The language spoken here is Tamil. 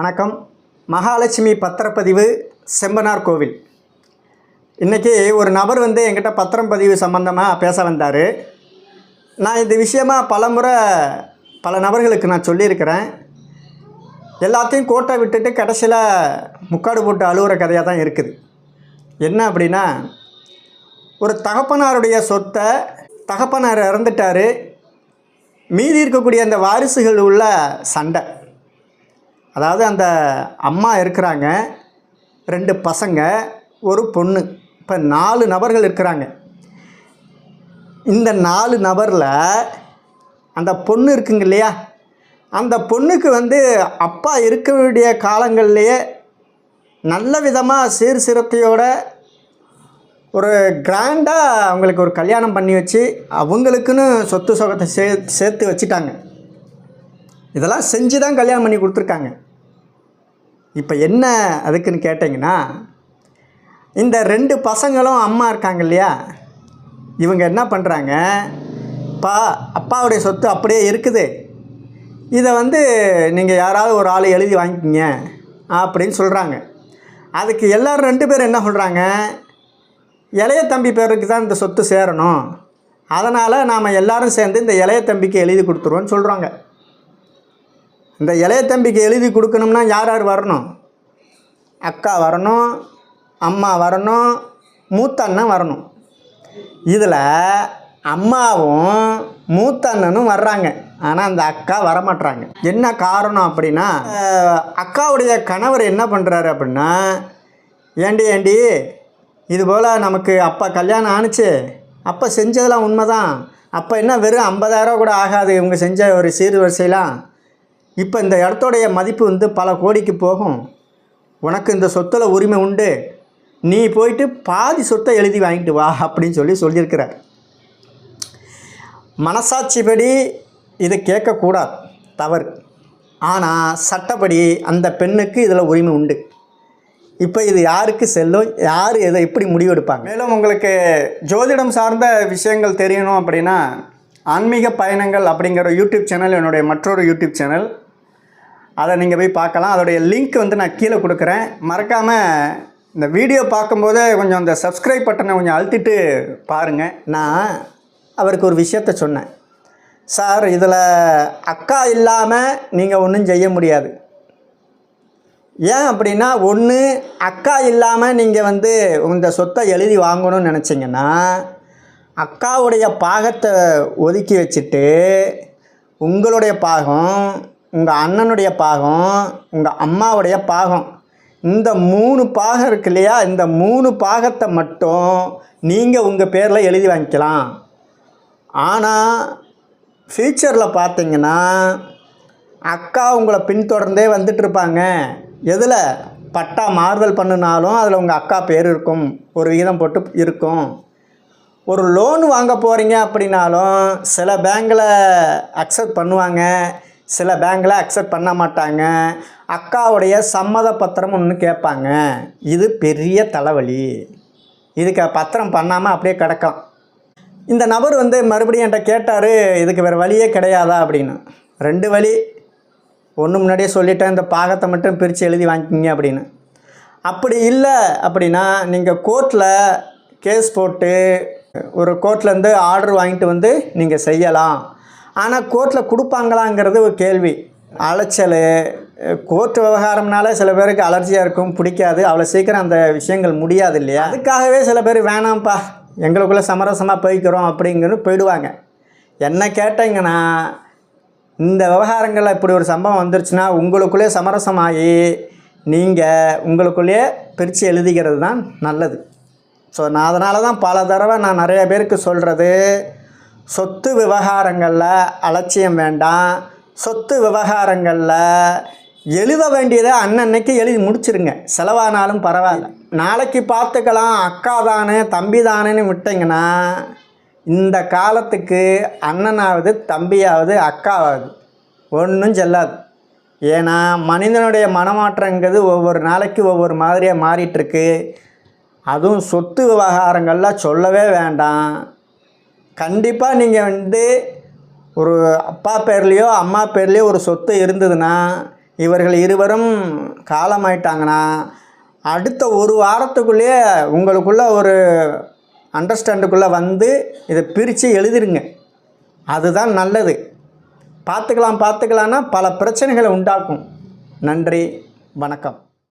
வணக்கம். மகாலட்சுமி பத்திரப்பதிவு செம்பனார் கோவில். இன்றைக்கி ஒரு நபர் வந்து என்கிட்ட பத்திரம் பதிவு சம்மந்தமாக பேச வந்தார். நான் இந்த விஷயமா பலமுறை பல நபர்களுக்கு நான் சொல்லியிருக்கிறேன். எல்லாத்தையும் கோட்டை விட்டுட்டு கடைசியில் முக்காடு போட்டு அழுகிற கதையாக தான் இருக்குது. என்ன அப்படின்னா ஒரு தகப்பனாருடைய சொத்தை தகப்பனார் இறந்துட்டார். மீதி இருக்கக்கூடிய அந்த வாரிசுகள் உள்ள சண்டை. அதாவது அந்த அம்மா இருக்கிறாங்க ரெண்டு பசங்க ஒரு பொண்ணு. இப்போ நாலு நபர்கள் இருக்கிறாங்க. இந்த நாலு நபரில் அந்த பொண்ணு இருக்குங்க இல்லையா? அந்த பொண்ணுக்கு வந்து அப்பா இருக்க வேண்டிய காலங்கள்லேயே நல்ல விதமாக சீர் சிரத்தையோட ஒரு கிராண்டாக அவங்களுக்கு ஒரு கல்யாணம் பண்ணி வச்சு அவங்களுக்குன்னு சொத்து சுகத்தை சே சேர்த்து வச்சுட்டாங்க. இதெல்லாம் செஞ்சு தான் கல்யாணம் பண்ணி கொடுத்துருக்காங்க. இப்போ என்ன அதுக்குன்னு கேட்டிங்கன்னா இந்த ரெண்டு பசங்களும் அம்மா இருக்காங்க இல்லையா? இவங்க என்ன பண்ணுறாங்க? பா அப்பாவுடைய சொத்து அப்படியே இருக்குது. இதை வந்து நீங்கள் யாராவது ஒரு ஆள் எழுதி வாங்கிக்கிங்க அப்படின்னு சொல்கிறாங்க. அதுக்கு எல்லோரும் ரெண்டு பேரும் என்ன சொல்கிறாங்க? இளைய தம்பி பேருக்கு தான் இந்த சொத்து சேரணும். அதனால் நாம் எல்லோரும் சேர்ந்து இந்த இளைய தம்பிக்கு எழுதி கொடுத்துருவோன்னு சொல்கிறாங்க. இந்த இளைய தம்பிக்கு எழுதி கொடுக்கணும்னா யார் யார் வரணும்? அக்கா வரணும் அம்மா வரணும் மூத்த அண்ணன் வரணும். இதில் அம்மாவும் மூத்த அண்ணனும் வர்றாங்க. ஆனால் அந்த அக்கா வரமாட்றாங்க. என்ன காரணம் அப்படின்னா அக்காவுடைய கணவர் என்ன பண்ணுறாரு அப்படின்னா ஏண்டி ஏண்டி இது போல் நமக்கு அப்பா கல்யாணம் ஆணுச்சு. அப்போ செஞ்சதெல்லாம் உண்மைதான். அப்போ என்ன வெறும் ஐம்பதாயிரம் கூட ஆகாது. இவங்க செஞ்ச ஒரு சீர்வரிசையெல்லாம். இப்போ இந்த இடத்தோடைய மதிப்பு வந்து பல கோடிக்கு போகும். உனக்கு இந்த சொத்தில் உரிமை உண்டு. நீ போயிட்டு பாதி சொத்தை எழுதி வாங்கிட்டு வா அப்படின்னு சொல்லி சொல்லியிருக்கிறார். மனசாட்சிப்படி இதை கேட்கக்கூடாது. தவறு. ஆனால் சட்டப்படி அந்த பெண்ணுக்கு இதில் உரிமை உண்டு. இப்போ இது யாருக்கு செல்லும்? யார் இதை எப்படி முடிவெடுப்பாங்க? மேலும் உங்களுக்கு ஜோதிடம் சார்ந்த விஷயங்கள் தெரியணும் அப்படின்னா ஆன்மீக பயணங்கள் அப்படிங்கிற யூடியூப் சேனல் என்னுடைய மற்றொரு யூடியூப் சேனல். அதை நீங்கள் போய் பார்க்கலாம். அதோடைய லிங்க் வந்து நான் கீழே கொடுக்குறேன். மறக்காமல் இந்த வீடியோ பார்க்கும்போதே கொஞ்சம் அந்த சப்ஸ்கிரைப் பட்டனை கொஞ்சம் அழுத்திட்டு பாருங்கள் நான் அவருக்கு ஒரு விஷயத்த சொன்னேன். சார் இதில் அக்கா இல்லாமல் நீங்கள் ஒன்றும் செய்ய முடியாது. ஏன் அப்படின்னா ஒன்று அக்கா இல்லாமல் நீங்கள் வந்து இந்த சொத்தை எழுதி வாங்கணும்னு நினச்சிங்கன்னா அக்காவுடைய பாகத்தை ஒதுக்கி வச்சுட்டு உங்களுடைய பாகம் உங்கள் அண்ணனுடைய பாகம் உங்கள் அம்மாவுடைய பாகம். இந்த மூணு பாகம் இருக்கு இல்லையா? இந்த மூணு பாகத்தை மட்டும் நீங்கள் உங்கள் பேரில் எழுதி வாங்கிக்கலாம். ஆனால் ஃப்யூச்சரில் பார்த்தீங்கன்னா அக்கா உங்களை பின்தொடர்ந்தே வந்துட்டு இருப்பாங்க. எதில்? பட்டா மாறுதல் பண்ணினாலும் அதில் உங்கள் அக்கா பேர் இருக்கும். ஒரு விகிதம் போட்டு இருக்கும். ஒரு லோன் வாங்க போகிறீங்க அப்படின்னாலும் சில பேங்கில் அக்செப்ட் பண்ணுவாங்க. சில பேங்கில் அக்செப்ட் பண்ண மாட்டாங்க. அக்காவுடைய சம்மத பத்திரம் ஒன்று கேட்பாங்க. இது பெரிய தலைவலி. இதுக்கு பத்திரம் பண்ணாமல் அப்படியே கிடக்கும். இந்த நபர் வந்து மறுபடியும் என்கிட்ட கேட்டார் இதுக்கு வேறு வழியே கிடையாதா? அப்படின்னு. ரெண்டு வழி. ஒன்று முன்னாடியே சொல்லிட்டேன் இந்த பாகத்தை மட்டும் பிரித்து எழுதி வாங்கிக்கிங்க அப்படின்னு. அப்படி இல்லை அப்படின்னா நீங்கள் கோர்ட்டில் கேஸ் போட்டு ஒரு கோர்ட்லேருந்து ஆர்டர் வாங்கிட்டு வந்து நீங்கள் செய்யலாம். ஆனால் கோர்ட்டில் கொடுப்பாங்களாங்கிறது ஒரு கேள்வி. அலைச்சல். கோர்ட் விவகாரம்னால சில பேருக்கு அலர்ஜியாக இருக்கும் பிடிக்காது. அவ்வளோ சீக்கிரம் அந்த விஷயங்கள் முடியாது இல்லையா? அதுக்காகவே சில பேர் வேணாம்ப்பா எங்களுக்குள்ளே சமரசமாக போய்க்கிறோம் அப்படிங்கிறது போயிடுவாங்க. என்ன கேட்டீங்கன்னா இந்த விவகாரங்களில் இப்படி ஒரு சம்பவம் வந்துருச்சுன்னா உங்களுக்குள்ளே சமரசமாகி நீங்கள் உங்களுக்குள்ளேயே பிரித்து எழுதிக்கிறது தான் நல்லது. ஸோ நான் அதனால தான் பல தடவை நான் நிறைய பேருக்கு சொல்கிறது சொத்து விவகாரங்களில் அலட்சியம் வேண்டாம். சொத்து விவகாரங்களில் எழுத வேண்டியதை அன்னன்னைக்கு எழுதி முடிச்சிருங்க. செலவானாலும் பரவாயில்ல. நாளைக்கு பார்த்துக்கலாம் அக்கா தானே தம்பி தானேன்னு விட்டிங்கன்னா இந்த காலத்துக்கு அண்ணனாவது தம்பியாவது அக்காவாவது ஒன்றும் செல்லாது. ஏன்னா மனிதனுடைய மனமாற்றங்கிறது ஒவ்வொரு நாளைக்கு ஒவ்வொரு மாதிரியாக மாறிட்டுருக்கு அதுவும் சொத்து விவகாரங்கள்லாம் சொல்லவே வேண்டாம். கண்டிப்பாக நீங்கள் வந்து ஒரு அப்பா பேர்லேயோ அம்மா பேர்லேயோ ஒரு சொத்து இருந்ததுன்னா இவர்கள் இருவரும் காலமாயிட்டாங்கன்னா அடுத்த ஒரு வாரத்துக்குள்ளேயே உங்களுக்குள்ள ஒரு அண்டர்ஸ்டாண்டுக்குள்ளே வந்து இதை பிரித்து எழுதிருங்க. அதுதான் நல்லது. பார்த்துக்கலாம் பார்த்துக்கலான்னா பல பிரச்சனைகளை உண்டாக்கும். நன்றி வணக்கம்.